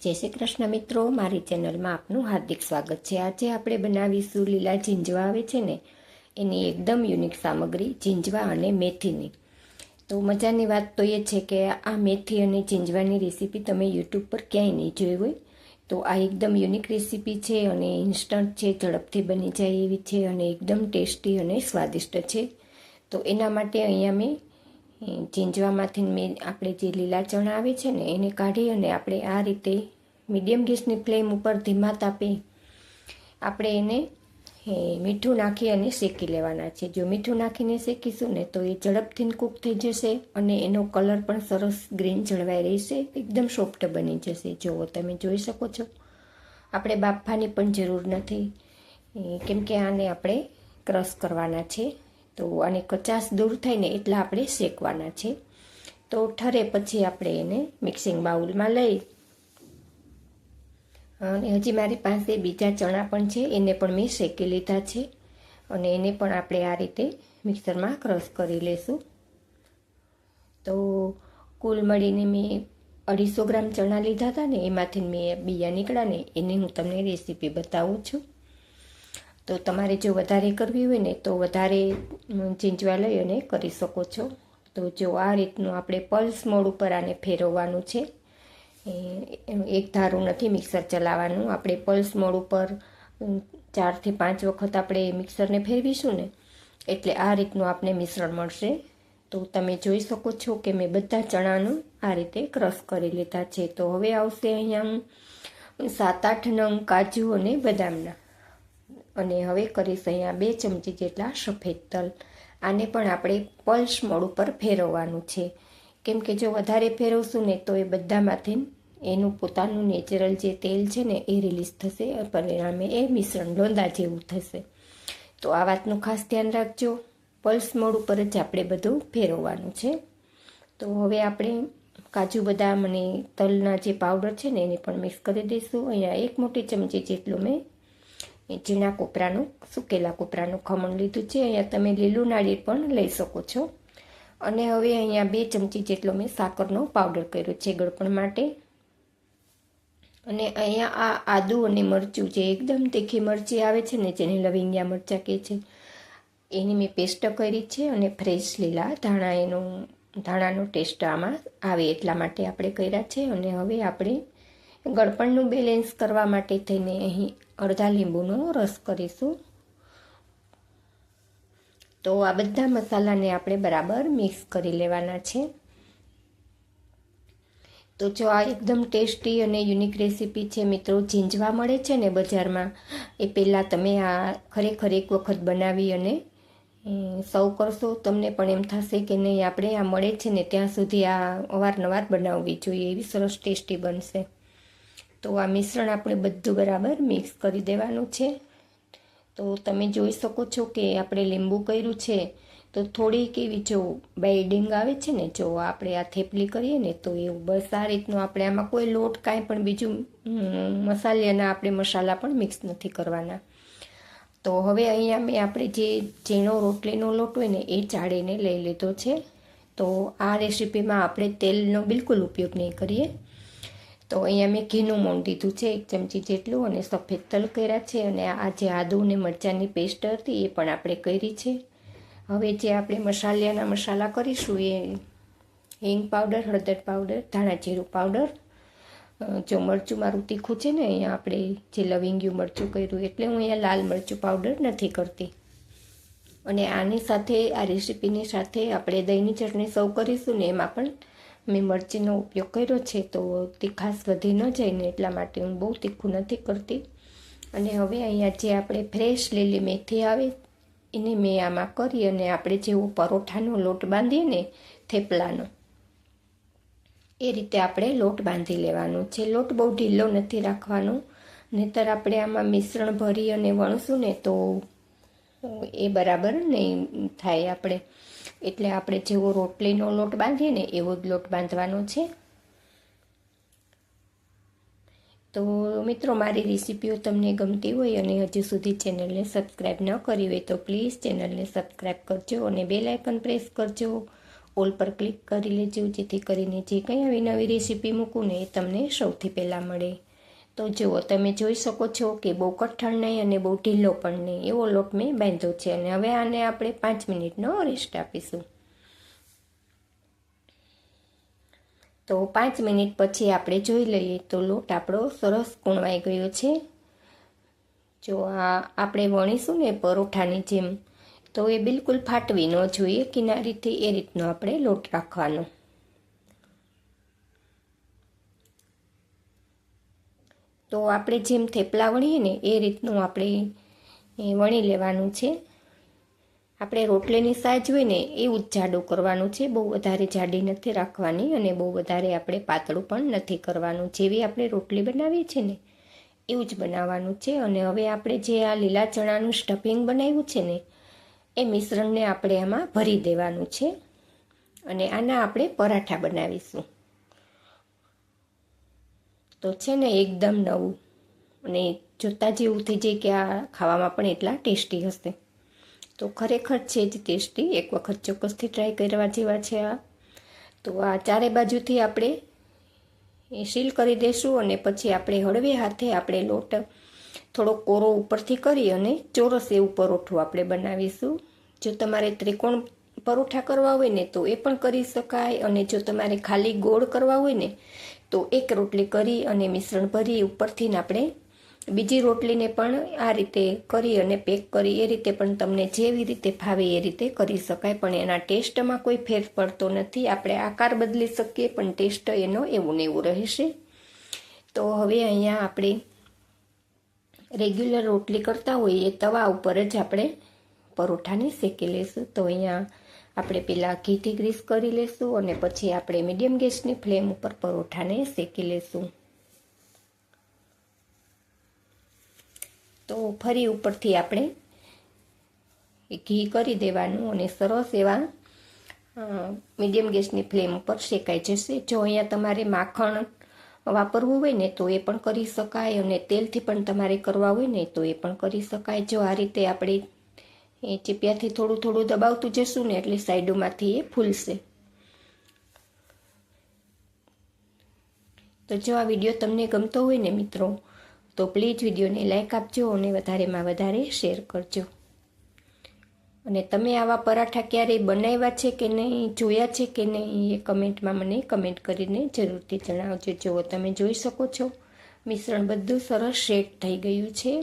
જય શ્રી કૃષ્ણ મિત્રો, મારી ચેનલમાં આપનું હાર્દિક સ્વાગત છે. આજે આપણે બનાવીશું લીલા ઝીંજવા આવે છે ને, એની એકદમ યુનિક સામગ્રી ઝીંજવા અને મેથીની. તો મજાની વાત તો એ છે કે આ મેથી અને ઝીંજવાની રેસીપી તમે યુટ્યુબ પર ક્યાંય નહીં જોઈ હોય, તો આ એકદમ યુનિક રેસીપી છે અને ઇન્સ્ટન્ટ છે, ઝડપથી બની જાય એવી છે અને એકદમ ટેસ્ટી અને સ્વાદિષ્ટ છે. તો એના માટે અહીંયા મેં ઝીંજવામાંથી મેં, આપણે જે લીલા ચણા આવે છે ને, એને કાઢી અને આપણે આ રીતે મીડિયમ ગેસની ફ્લેમ ઉપર ધીમા તાપે આપણે એને મીઠું નાખી અને શેકી લેવાના છે. જો મીઠું નાખીને શેકીશું ને, તો એ ઝડપથી કૂક થઈ જશે અને એનો કલર પણ સરસ ગ્રીન જળવાઈ રહેશે, એકદમ સોફ્ટ બની જશે. જુઓ, તમે જોઈ શકો છો. આપણે બાફવાની પણ જરૂર નથી. કેમ કે આને આપણે ક્રશ કરવાના છે. તો આને કચાસ દૂર થઈને એટલા આપણે શેકવાના છે. તો ઠરે પછી આપણે એને મિક્સિંગ બાઉલમાં લઈ અને હજી મારી પાસે બીજા ચણા પણ છે, એને પણ મેં શેકી લીધા છે. અને એને પણ આપણે આ રીતે મિક્સરમાં ક્રશ કરી લેશું. તો કુલ મળીને મેં અઢીસો ગ્રામ ચણા લીધા હતા ને, એમાંથી મેં બીયા નીકળ્યા ને, એની હું તમને રેસીપી બતાવું છું. તો તમારે જો વધારે કરવી હોય ને, તો વધારે ચીંચવા લઈ અને કરી શકો છો. તો જો આ રીતનું આપણે પલ્સ મોડ ઉપર આને ફેરવવાનું છે. એક ધારું નથી મિક્સર ચલાવવાનું. આપણે પલ્સ મોડ ઉપર ચારથી પાંચ વખત આપણે મિક્સરને ફેરવીશું ને, એટલે આ રીતનું આપણે મિશ્રણ મળશે. તો તમે જોઈ શકો છો કે મેં બધા ચણાનું આ રીતે ક્રશ કરી લીધા છે. તો હવે આવશે અહીંયા સાત આઠ નંગ કાજુ અને બદામના. અને હવે કરીશ અહીંયા બે ચમચી જેટલા સફેદ તલ. આને પણ આપણે પલ્સ મોડ ઉપર ફેરવવાનું છે. કેમ કે જો વધારે ફેરવશું ને તો એ બધામાંથી એનું પોતાનું નેચરલ જે તેલ છે ને એ રિલીઝ થશે પરિણામે એ મિશ્રણ લોંદા જેવું થશે. તો આ વાતનું ખાસ ધ્યાન રાખજો. પલ્સ મોડ ઉપર જ આપણે બધું ફેરવવાનું છે. તો હવે આપણે કાજુ બદામ અને તલના જે પાવડર છે ને એને પણ મિક્સ કરી દઈશું. અહીંયા એક મોટી ચમચી જેટલું મેં ઝીણા કોપરાનું, સુકેલા કોપરાનું ખમણ લીધું છે. અહીંયા તમે લીલું નાળિયેર પણ લઈ શકો છો. અને હવે અહીંયા બે ચમચી જેટલો મેં સાકરનો પાવડર કર્યો છે ગળપણ માટે. અને અહીંયા આ આદું અને મરચું જે એકદમ તીખી મરચી આવે છે ને, જેને લવિંગિયા મરચાં કહે છે, એની મેં પેસ્ટ કરી છે અને ફ્રેશ લીલા ધાણા એનું ધાણાનો ટેસ્ટ આમાં આવે એટલા માટે આપણે કર્યા છે. અને હવે આપણે ગળપણનું બેલેન્સ કરવા માટે થઈને અહીં અડધા લીંબુનો રસ કરીશું. તો આ બધા મસાલાને આપણે બરાબર મિક્સ કરી લેવાના છે. તો જો આ એકદમ ટેસ્ટી અને યુનિક રેસીપી છે મિત્રો ઝીંજવા મળે છે ને બજારમાં, એ પહેલાં તમે આ ખરેખર એક વખત બનાવી અને સૌ કરશો, તમને પણ એમ થશે કે નહીં, આપણે આ મળે છે ને, ત્યાં સુધી આ અવારનવાર બનાવવી જોઈએ, એવી સરસ ટેસ્ટી બનશે. તો આ મિશ્રણ આપણે બધું બરાબર મિક્સ કરી દેવાનું છે. તો તમે જોઈ શકો છો કે આપણે લીંબુ કર્યું છે. તો થોડીક એવી જો બાઇડિંગ આવે છે ને, જો આપણે આ થેપલી કરીએ ને, તો એવું બસ આ રીતનું આપણે આમાં કોઈ લોટ કાંઈ પણ બીજું મસાલાના આપણે મસાલા પણ મિક્સ નથી કરવાના. તો હવે અહીંયા મેં આપણે જે ઝીણો રોટલીનો લોટ હોય ને, એ ચાળીને લઈ લીધો છે. તો આ રેસીપીમાં આપણે તેલનો બિલકુલ ઉપયોગ નહીં કરીએ. તો અહીંયા મેં ઘીનું મોણ દીધું છે, એક ચમચી જેટલું અને સફેદ તલ કર્યા છે અને આ જે આદુ અને મરચાંની પેસ્ટ હતી એ પણ આપણે કરી છે. હવે જે આપણે મસાલિયાના મસાલા કરીશું એ હિંગ પાવડર, હળદર પાવડર, ધાણા જીરું પાવડર જો મરચું મારું તીખું છે ને, અહીંયા આપણે જે લવિંગ્યું મરચું કર્યું એટલે હું અહીંયા લાલ મરચું પાવડર નથી કરતી. અને આની સાથે, આ રેસીપીની સાથે આપણે દહીંની ચટણી સર્વ કરીશું ને એમાં પણ મેં મરચીનો ઉપયોગ કર્યો છે, તો તીખાશ વધી ન જાય ને એટલા માટે હું બહુ તીખું નથી કરતી. અને હવે અહીંયા જે આપણે ફ્રેશ લીલી મેથી આવે, એને મેં આમાં કરી અને આપણે જેવો પરોઠાનો લોટ બાંધીએ ને થેપલાનો, એ રીતે આપણે લોટ બાંધી લેવાનો છે. લોટ બહુ ઢીલો નથી રાખવાનો, નહીતર આપણે આમાં મિશ્રણ ભરી અને વણશું ને તો એ બરાબર નહીં થાય આપણે. એટલે આપણે જેવો રોટલીનો લોટ બાંધીએ ને એવો જ લોટ બાંધવાનો છે. તો મિત્રો, મારી રેસીપીઓ તમને ગમતી હોય અને હજુ સુધી ચેનલને સબસ્ક્રાઈબ ન કરી હોય તો પ્લીઝ ચેનલને સબસ્ક્રાઈબ કરજો અને બે લાઇકન પ્રેસ કરજો. ઓલ પર ક્લિક કરી લેજો, જેથી કરીને જે કંઈ આવી નવી રેસીપી મૂકું ને એ તમને સૌથી પહેલાં મળે. તો જુઓ, તમે જોઈ શકો છો કે બહુ કઠણ નહીં અને બહુ ઢીલો પણ નહીં. એવો લોટ મેં બાંધ્યો છે અને હવે આને આપણે પાંચ મિનિટનો રેસ્ટ આપીશું. તો પાંચ મિનિટ પછી આપણે જોઈ લઈએ તો લોટ આપણો સરસ કૂણવાઈ ગયો છે. જો આ આપણે વણીશું ને પરોઠાની જેમ, તો એ બિલકુલ ફાટવી ન જોઈએ, કિનારીથી એ રીતનો આપણે લોટ રાખવાનો. તો આપણે જેમ થેપલા વણીએ ને એ રીતનું આપણે વણી લેવાનું છે. આપણે રોટલીની સાઈજ હોય ને એવું જ જાડું કરવાનું છે. બહુ વધારે જાડી નથી રાખવાની અને બહુ વધારે આપણે પાતળું પણ નથી કરવાનું. જેવી આપણે રોટલી બનાવીએ છીએ ને એવું જ બનાવવાનું છે. અને હવે આપણે જે આ લીલા ચણાનું સ્ટફિંગ બનાવ્યું છે ને એ મિશ્રણને આપણે આમાં ભરી દેવાનું છે. અને આના આપણે પરાઠા બનાવીશું. તો છે ને એકદમ નવું. અને જોતાં જેવું થઈ જાય કે આ ખાવામાં પણ એટલા ટેસ્ટી હશે. તો ખરેખર છે જ ટેસ્ટી. એક વખત ચોક્કસથી ટ્રાય કરવા જેવા છે આ. તો આ ચારે બાજુથી આપણે એ સીલ કરી દઈશું અને પછી આપણે હળવે હાથે આપણે લોટ થોડો કોરો ઉપરથી કરી અને ચોરસ એવું પરોઠું આપણે બનાવીશું. જો તમારે ત્રિકોણ પરોઠા કરવા હોય ને તો એ પણ કરી શકાય અને જો તમારે ખાલી ગોળ કરવા હોય ને તો એક રોટલી કરી અને મિશ્રણ ભરી ઉપરથી આપણે બીજી રોટલીને પણ આ રીતે કરી અને પેક કરી, એ રીતે પણ તમને જેવી રીતે ભાવે એ રીતે કરી શકાય. પણ એના ટેસ્ટમાં કોઈ ફેર પડતો નથી. આપણે આકાર બદલી શકીએ, પણ ટેસ્ટ એનો એવું ને એવું રહેશે. તો હવે અહીંયા આપણે રેગ્યુલર રોટલી કરતા હોઈએ તવા ઉપર જ આપણે પરોઠાને શેકી લઈશું. તો અહીંયા આપણે પહેલાં ઘીથી ગ્રીસ કરી લઈશું અને પછી આપણે મીડિયમ ગેસની ફ્લેમ ઉપર પરોઠાને શેકી લઈશું તો ફરી ઉપરથી આપણે ઘી કરી દેવાનું અને સરસ એવા મીડિયમ ગેસની ફ્લેમ ઉપર શેકાઈ જશે. જો અહીંયા તમારે માખણ વાપરવું હોય ને તો એ પણ કરી શકાય અને તેલથી પણ તમારે કરવા હોય ને તો એ પણ કરી શકાય. જો આ રીતે આપણે એ ચીપિયાથી થોડું થોડું દબાવતું જશું ને એટલે સાઈડોમાંથી એ ફૂલશે. તો જો આ વીડિયો તમને ગમતો હોય ને મિત્રો, તો પ્લીઝ વિડીયોને લાઇક આપજો અને વધારેમાં વધારે શેર કરજો. અને તમે આવા પરાઠા ક્યારેય બનાવ્યા છે કે નહીં, જોયા છે કે નહીં, એ કમેન્ટમાં મને કમેન્ટ કરીને જરૂરથી જણાવજો. જુઓ તમે જોઈ શકો છો, મિશ્રણ બધું સરસ શેક થઈ ગયું છે.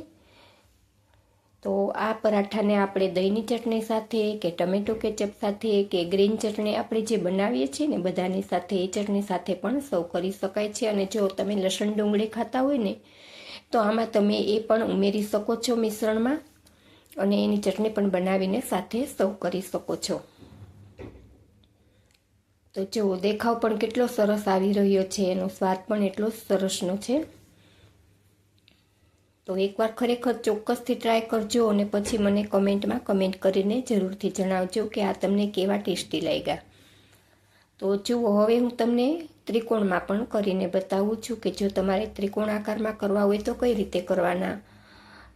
તો આ પરાઠાને આપણે દહીંની ચટણી સાથે કે ટમેટો કેચપ સાથે કે ગ્રીન ચટણી આપણે જે બનાવીએ છીએ ને બધાની સાથે એ ચટણી સાથે પણ સર્વ કરી શકાય છે. અને જો તમે લસણ ડુંગળી ખાતા હોય ને, તો આમાં તમે એ પણ ઉમેરી શકો છો મિશ્રણમાં અને એની ચટણી પણ બનાવીને સાથે સર્વ કરી શકો છો. તો જો દેખાવ પણ કેટલો સરસ આવી રહ્યો છે. એનો સ્વાદ પણ એટલો સરસનો છે. તો એકવાર ખરેખર ચોક્કસથી ટ્રાય કરજો અને પછી મને કમેન્ટમાં કમેન્ટ કરીને જરૂરથી જણાવજો કે આ તમને કેવા ટેસ્ટી લાગ્યા. તો જુઓ, હવે હું તમને ત્રિકોણમાં પણ કરીને બતાવું છું કે જો તમારે ત્રિકોણ આકારમાં કરવા હોય તો કઈ રીતે કરવાના.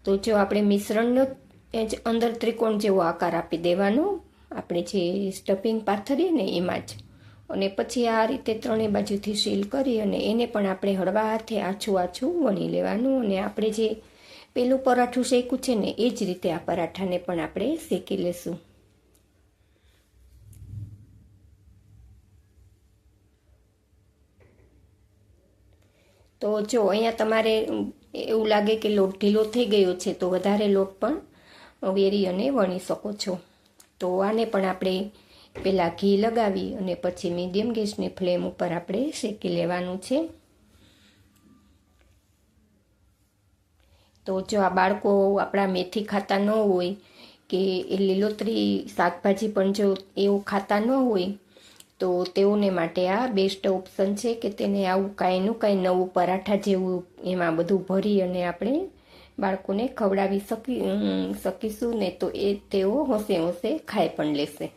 તો જો આપણે મિશ્રણનો જ અંદર ત્રિકોણ જેવો આકાર આપી દેવાનો, આપણે જે સ્ટફિંગ પાથરીએ ને એમાં જ. અને પછી આ રીતે ત્રણેય બાજુથી સીલ કરી અને એને પણ આપણે હળવા હાથે આછું આછું વણી લેવાનું અને આપણે જે પેલું પરાઠું શેક્યું છે ને, એ જ રીતે આ પરાઠાને પણ આપણે શેકી લેશું. તો જો અહીંયા તમારે એવું લાગે કે લોટ ઢીલો થઈ ગયો છે, તો વધારે લોટ પણ વેરી અને વણી શકો છો. તો આને પણ આપણે પહેલાં ઘી લગાવી અને પછી મીડિયમ ગેસની ફ્લેમ ઉપર આપણે શેકી લેવાનું છે. તો જો આ બાળકો આપણા મેથી ખાતા ન હોય કે એ લીલોતરી શાકભાજી પણ જો એવું ખાતા ન હોય, તો તેઓને માટે આ બેસ્ટ ઓપ્શન છે કે તેને આવું કાંઈનું કાંઈ નવું પરાઠા જેવું એમાં બધું ભરી અને આપણે બાળકોને ખવડાવી શકી શકીશું ને તો એ તેઓ હોંશે હોંશે ખાઈ પણ લેશે.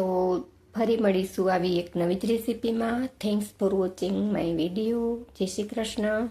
તો ફરી મળીશું આવી એક નવી જ રેસીપીમાં. Thanks for watching my video Jai Shri Krishna.